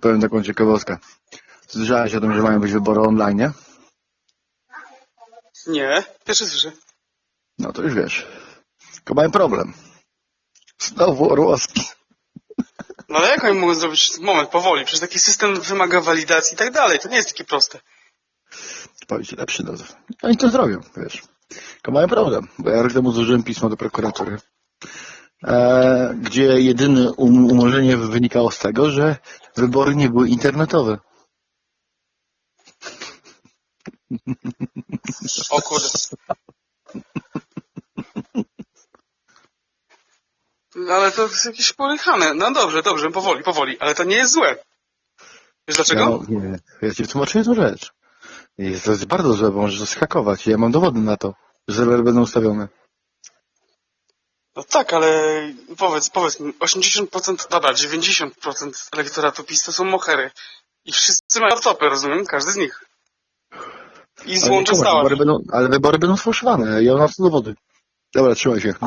I powiem taką ciekawostkę. Słyszałeś o tym, że mają być wybory online, nie? Nie, pierwszy słyszę. No to już wiesz. Tylko mają problem. Znowu Orłowski. No ale jak oni mogą zrobić? Moment, powoli. Przecież taki system wymaga walidacji i tak dalej. To nie jest takie proste. Powiem ci lepszy dozór. Oni to zrobią, wiesz. Tylko mają problem, bo ja rok temu złożyłem pismo do prokuratury, gdzie jedyne um umorzenie wynikało z tego, że wybory nie były internetowe. O kurde. Ale to jest jakieś porychane. No dobrze, dobrze, powoli, powoli. Ale to nie jest złe. Wiesz dlaczego? Ja, nie, ja ci wytłumaczę jedną rzecz. I to jest bardzo złe, bo możesz to schakować. Ja mam dowody na to, że serwery będą ustawione. No tak, ale powiedz, powiedz mi, 80%, dobra, 90% elektoratu PiS to są mohery. I wszyscy mają laptopy, rozumiem? Każdy z nich. I złącze stałe. wybory będą, ale wybory będą sfałszowane. Ja mam na to dowody. Dobra, trzymaj się.